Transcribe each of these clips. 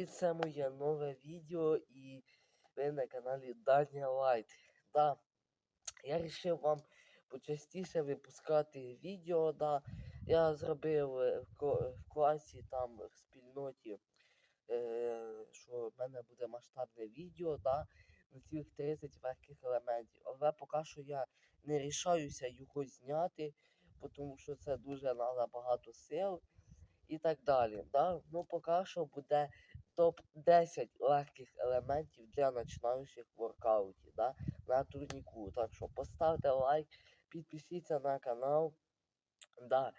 Привіт, це моє нове відео і ви на каналі Даня Лайт. Да, я вирішив вам почастіше випускати відео. Да. Я зробив в, класі там в спільноті, е, що в мене буде масштабне відео да, на цих 30 легких елементів. Але поки що я не рішаюся його зняти, тому що це дуже треба багато сил і так далі. Да? Ну, поки що буде топ-10 легких елементів для починаючих воркаутів да? на турніку. Так що поставте лайк, підпишіться на канал. Да.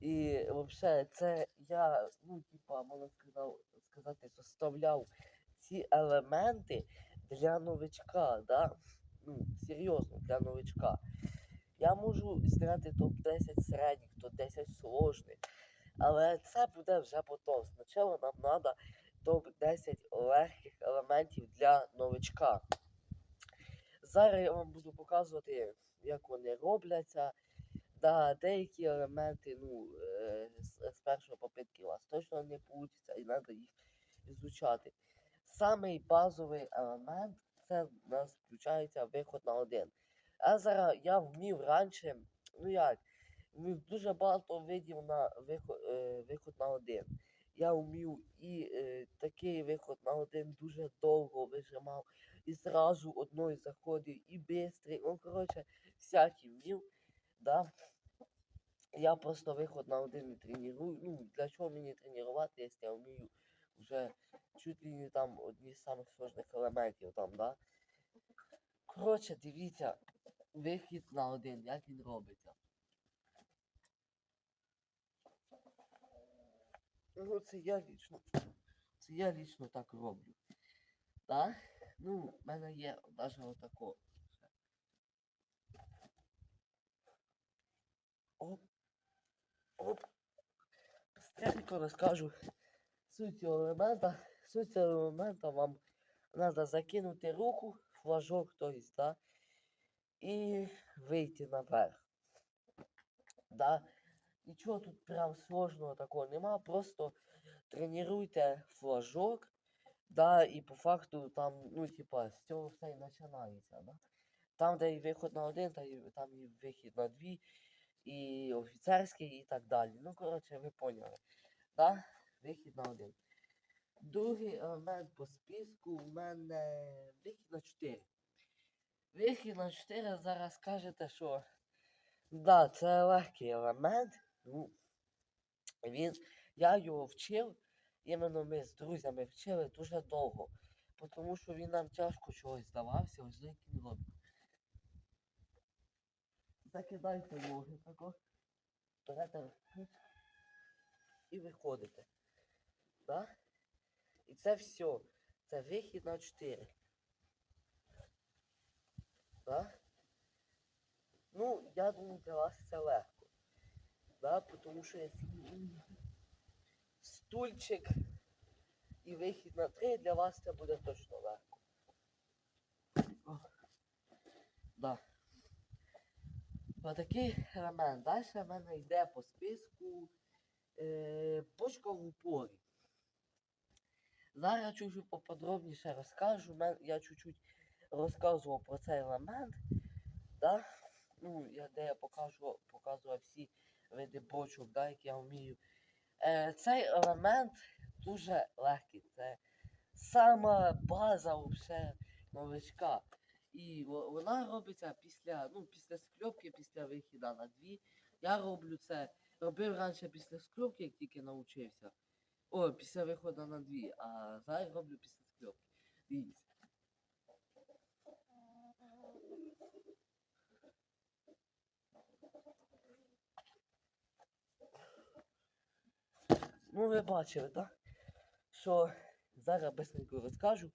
І взагалі, це я, ну, типа, можна сказав, сказати, составляв ці елементи для новичка. Да? Ну, серйозно, для новичка. Я можу зняти топ-10 середніх, топ-10 сложних. Але це буде вже потім. Спочатку нам треба топ-10 легких елементів для новичка. Зараз я вам буду показувати, як вони робляться. Да, деякі елементи ну, е, з, з першої попитки у вас точно не вийде, і треба їх ізучати. Самий базовий елемент це у нас включається виход на один. А зараз я вмів раніше, ну як, вмів дуже багато видів на виход, е, виход на один. Я вмів і е, такий виход на один дуже довго вижимав, і зразу одною заходив, і бистрий. Ну, коротше, всякий вмів. Да? Я просто виход на один не треную. Ну, для чого мені тренувати, якщо я вмію вже чуть ли не там одні з самих сложних елементів там, да? Коротше, дивіться, вихід на один, як він робиться. Ну, це я лічно. Це я лічно так роблю. Да? Ну, в мене є навіть отако. Оп. Оп. Стрелько розкажу суть елемента. Суть елемента вам треба закинути руку, флажок, то есть, да, і вийти наверх. Да. Нічого тут прям сложного такого нема, просто тренуйте флажок, да, і по факту там, ну, типа, з цього все і починається, да. Там, де і виход на один, там і вихід на дві, і офіцерський, і так далі. Ну, коротше, ви поняли. Да? Вихід на один. Другий елемент по списку у мене вихід на 4. Вихід на 4 зараз скажете, що да, це легкий елемент. Ну, він, я його вчив, іменно ми з друзями вчили дуже довго. Тому що він нам тяжко чогось здавався, ось він робить. Закидайте ноги тако, берете і виходите. Да? І це все. Це вихід на 4. Да? Ну, я думаю, для вас це легко. Да? Тому що я стульчик і вихід на 3 для вас це буде точно легко. О. Да. Отакий елемент. Далі в мене йде по списку е, почка в упорі. Зараз я чуть-чуть поподробніше розкажу. Я чуть-чуть розказував про цей елемент. Да? Ну, я, де я покажу, показував всі види бочок, да, які я вмію. Е, цей елемент дуже легкий. Це сама база вообще новичка. І вона робиться після, ну, після скльопки, після вихіда на дві. Я роблю це. Робив раніше після скльопки, як тільки навчився. О, після виходу на дві, а зараз роблю після скльопки. Дивіться. Ну, ви бачили, так? Що зараз безпеку розкажу.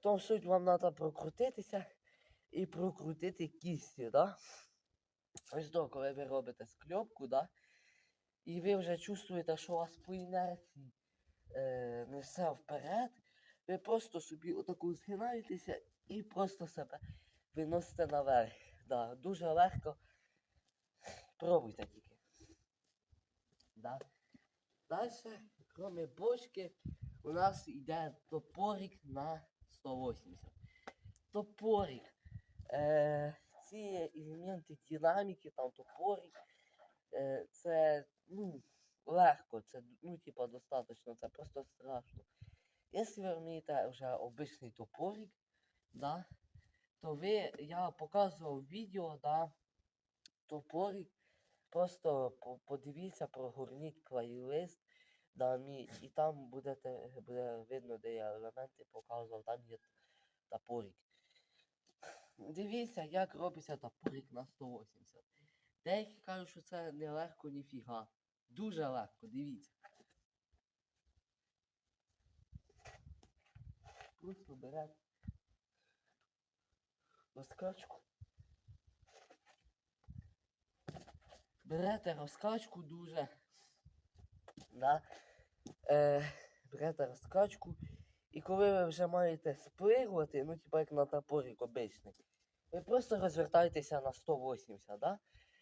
То суть вам треба прокрутитися і прокрутити кісті, да? Ось то, коли ви робите скльопку, да? І ви вже чувствуєте, що у вас по інерції е, несе вперед, ви просто собі отаку згинаєтеся і просто себе виносите наверх. Да, дуже легко. Пробуйте тільки. Да. Далі, крім бочки, у нас йде топорик на 180. Топорик. Е, ці елементи динаміки, там топорик. Е, це ну, легко, це ну, типа, достатньо, це просто страшно. Якщо ви вмієте вже обичний топорик, да, то ви, я показував відео, да, топорик. Просто подивіться, прогорніть плейлист, да, мій, і там будете, буде видно, де я елементи показував, там є топорик. Дивіться, як робиться топорик на 180. Деякі кажуть, що це не легко, ніфіга. Дуже легко, дивіться. Просто берете розкачку. Берете розкачку дуже. Да? Е, берете розкачку. І коли ви вже маєте спригувати, ну типа як на топорик обичний, ви просто розвертаєтеся на 180, да?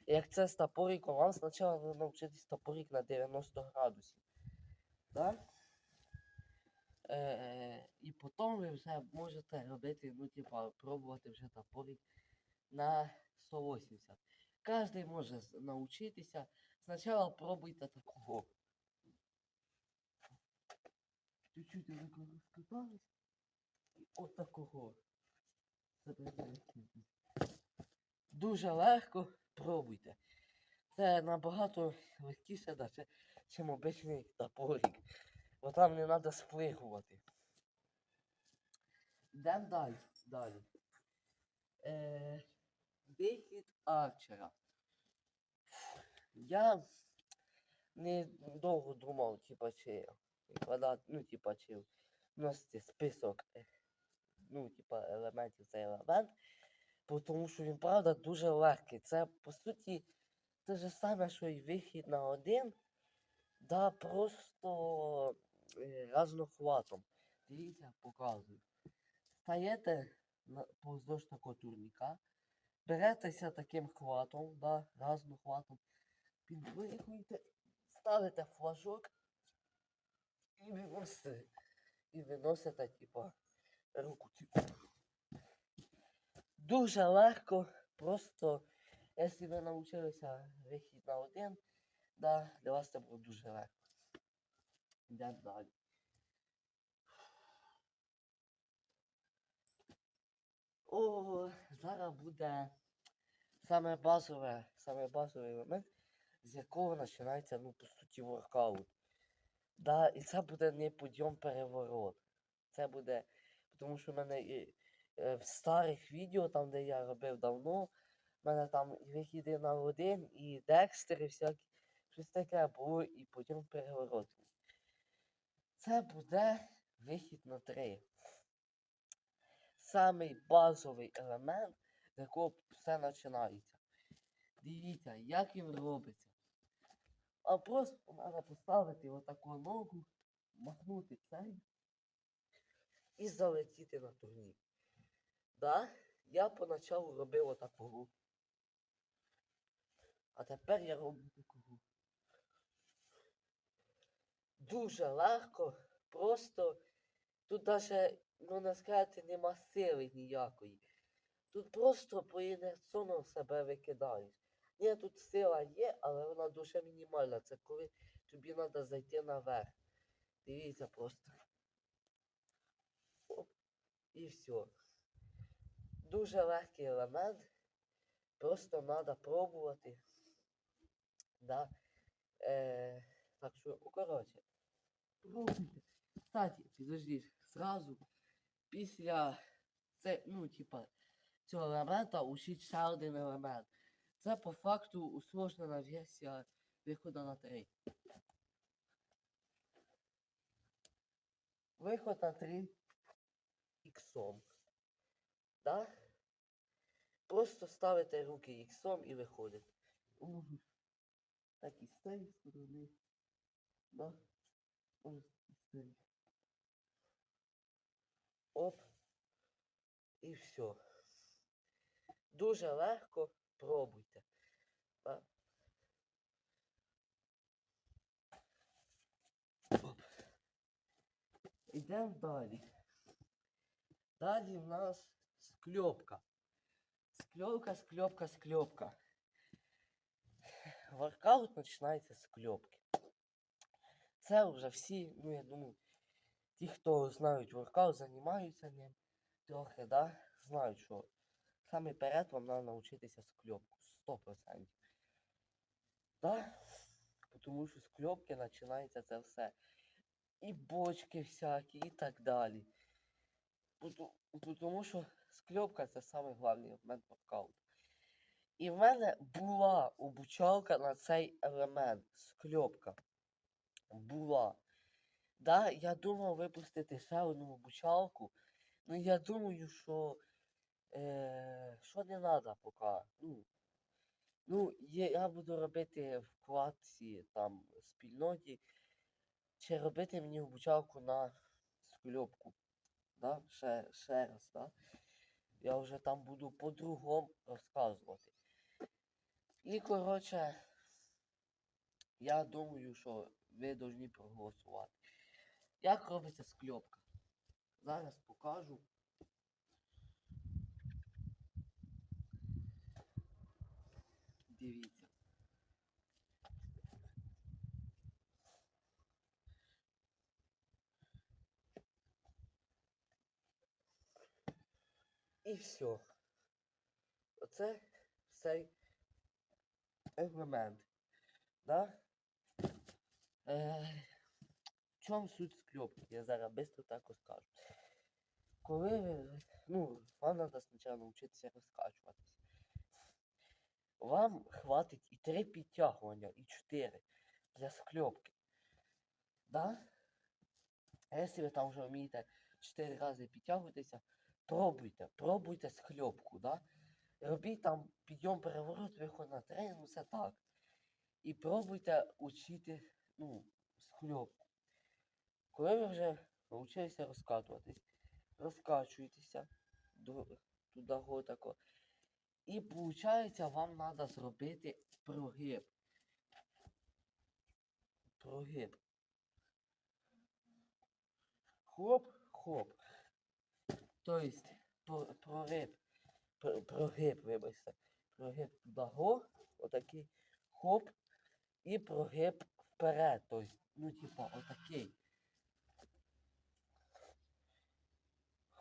Як це з топориком, вам спочатку треба навчитись топорик на 90 градусів. Да? Е, і потім ви вже можете робити, ну, типа, пробувати вже топорик на 180. Кожен може навчитися. Спочатку пробуйте такого. Чуть-чуть отако розкатались. І от такого. Дуже легко пробуйте. Це набагато легкіше, чим обичний топорик. Бо там не треба сплигувати. Йдемо далі. далі. Е, вихід арчера. Я не довго думав, типа, чи викладати, ну, типа, чи вносити список, ну, типа, елементів цей елемент, тому що він, правда, дуже легкий. Це, по суті, те ж саме, що і вихід на один, да, просто е, разнохватом. Дивіться, показую. Стаєте поздовж такого турніка, беретеся таким хватом, да, разнохватом, підвихуєте, ставите флажок і виносите, і виносите, типа, руку. типу. Дуже легко, просто, якщо ви навчилися вихід на один, да, для вас це буде дуже легко. Йдемо далі. О, зараз буде саме базове, саме базовий елемент, з якого починається, ну, по суті, воркаут. Да, і це буде не підйом переворот. Це буде, тому що в мене і, е, в старих відео, там, де я робив давно, в мене там і вихіди на один, і декстери, всякі, щось таке було, і підйом переворот. Це буде вихід на три. Самий базовий елемент, з якого все починається. Дивіться, як він робиться. А просто треба поставити отаку ногу, махнути цей і залетіти на турнік. Да? Я поначалу робив отакого. А тепер я роблю такого. Дуже легко, просто тут даже, ну не сказати, нема сили ніякої. Тут просто по інерційно себе викидаєш. Ні, тут сила є, але вона дуже мінімальна. Це коли тобі треба зайти наверх. Дивіться просто. Оп, і все. Дуже легкий елемент. Просто треба пробувати. Да? Е, так що, ну, коротше, пробуйте. Кстати, підожди, зразу після це, ну, типа, цього елемента учить ще один елемент. Це по факту усложнена версія виходу на 3. Виход на 3 іксом. Да? Просто ставите руки іксом і виходите. Так і з цієї сторони. Да? І з цієї. Оп. І все. Дуже легко пробуйте. Да? Оп. Ідемо далі. Далі в нас скльопка. Скльопка, скльопка, скльопка. Воркаут починається з кльопки. Це вже всі, ну я думаю, ті, хто знають воркаут, займаються ним трохи, да, знають, що саме перед вам треба навчитися скльопку. 100%. Да? Тому що з кльопки починається це все. І бочки всякі, і так далі. Тому що скльопка це самий головний елемент воркауту. І в мене була обучалка на цей елемент. Скльопка. Була. Да, я думав випустити ще одну обучалку. Ну я думаю, що, е, що не треба поки. Ну, ну є, я буду робити в вкладці там спільноті. Чи робити мені обучалку на скльопку. Да? Ще, ще раз, да? Я вже там буду по-другому розказувати. І, коротше, я думаю, що ви повинні проголосувати. Як робиться скльопка? Зараз покажу. Дивіться. І все. Оце цей елемент. Да? Е, чому суть скльопки? Я зараз швидко так розкажу. Коли ну, вам треба спочатку навчитися розкачуватися. Вам хватить і три підтягування, і чотири для скльопки. Да? А якщо ви там вже вмієте чотири рази підтягуватися, пробуйте, пробуйте скльопку, да? Робіть там підйом переворот, виход на тренінг, все так. І пробуйте учити, ну, скльопку. Коли ви вже навчилися розкатуватись, розкачуєтеся до, туди го тако. І виходить, вам треба зробити прогиб. Прогиб. Хоп, хоп. Тобто про- прориб, прогиб, вибачте. Прогиб туди го, отакий хоп, і прогиб вперед. Тобто, ну, типа, отакий.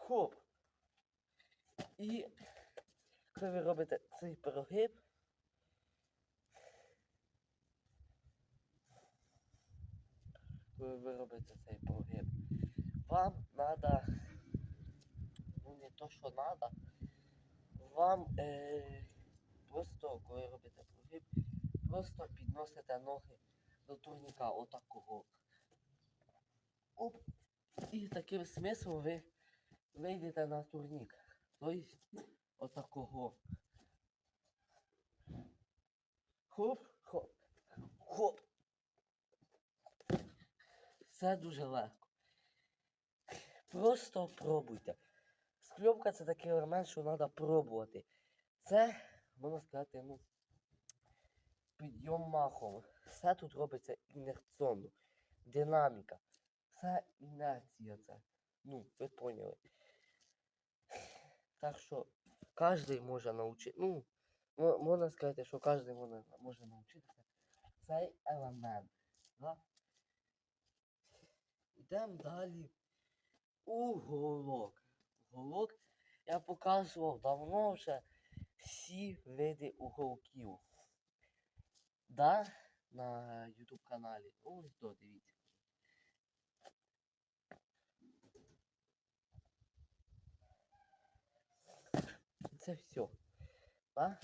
Хоп. І коли ви робите цей прогиб, коли ви робите цей прогиб, вам треба, ну не то, що треба, вам е, просто, коли робите прогиб, просто підносите ноги до турніка отакого. Оп. І таким смислом ви вийдете на турнік. Тобто отакого. Хоп, хоп, хоп. Все дуже легко. Просто пробуйте. Скльопка це такий елемент, що треба пробувати. Це, можна сказати, ну, підйом махом. Все тут робиться інерційно. Динаміка. Це інерція це. Ну, ви поняли. Так що кожен може навчити. Ну, можна сказати, що кожен може, може навчитися цей елемент. Да? Йдемо далі. Уголок. Уголок я показував давно вже всі види уголків. Да? На YouTube каналі. Ось то дивіться. Це все. Да?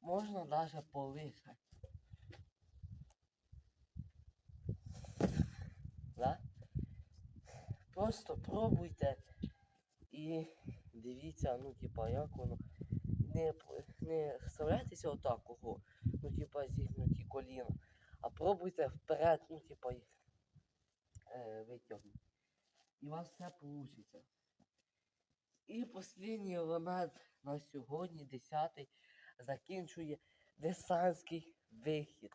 Можна навіть повише. Да? Просто пробуйте і дивіться, ну, типа, як воно. Не, не вставляйтеся отакого, ну, типа, зігнуті коліна, а пробуйте вперед, ну, типа, е, витягнути. І у вас все вийде. І останній елемент на сьогодні, 10-й, закінчує десантський вихід.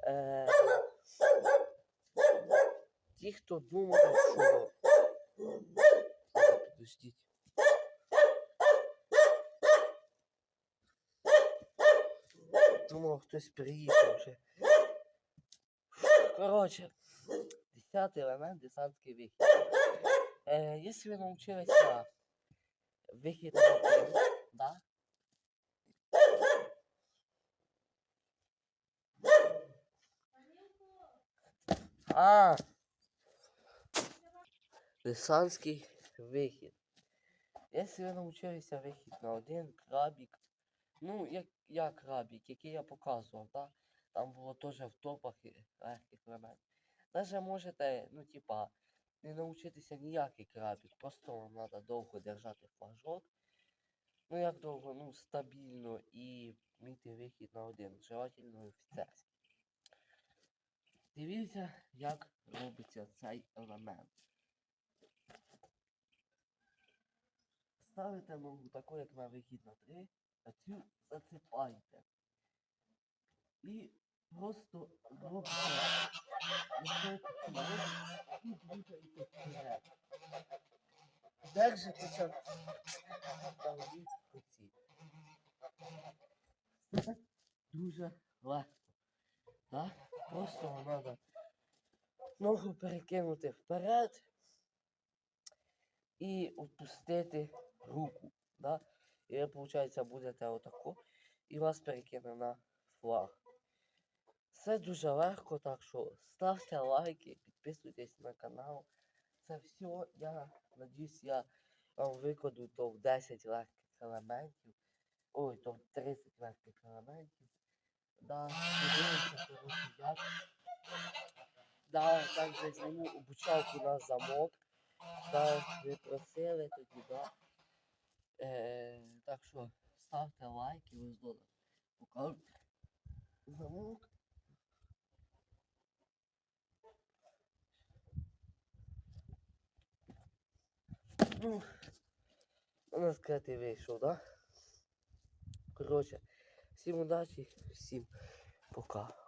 Е, ті, хто думає, що ждіть. Думав, хтось приїхав вже. Коротше, 10 елемент десантський вихід. Е, якщо ви навчилися вихід да? А. Десантський вихід. Якщо ви навчилися вихід на один крабік, ну, як я крабік, який я показував, да? там було теж в топах легких елементів. Даже можете, ну, типа, не навчитися ніякий крабік, просто вам треба довго держати флажок. Ну, як довго, ну, стабільно і мати вихід на один, желательно офіцерський. Дивіться, як робиться цей елемент. Ставите ногу таку, як на вихід на 3, а цю зацепаєте. І просто робите і двигаєте вперед. Держитеся руці. Це дуже легко. Так? Просто треба ногу перекинути вперед і опустити руку. Да? І ви, виходить, будете отако, і вас перекине на флаг. Все дуже легко, так що ставте лайки, підписуйтесь на канал. Це все. Я надіюсь, я вам викладу топ 10 легких елементів. Ой, топ 30 легких елементів. Да, подивимося, коротше, як. Да, также зніму обучалку на замок. Да, ви просили тоді, да. Е, так що ставте лайки, ось дода. Покажу замок. Ну, можна сказати, вийшов, да? Коротше, всім удачі, всім пока.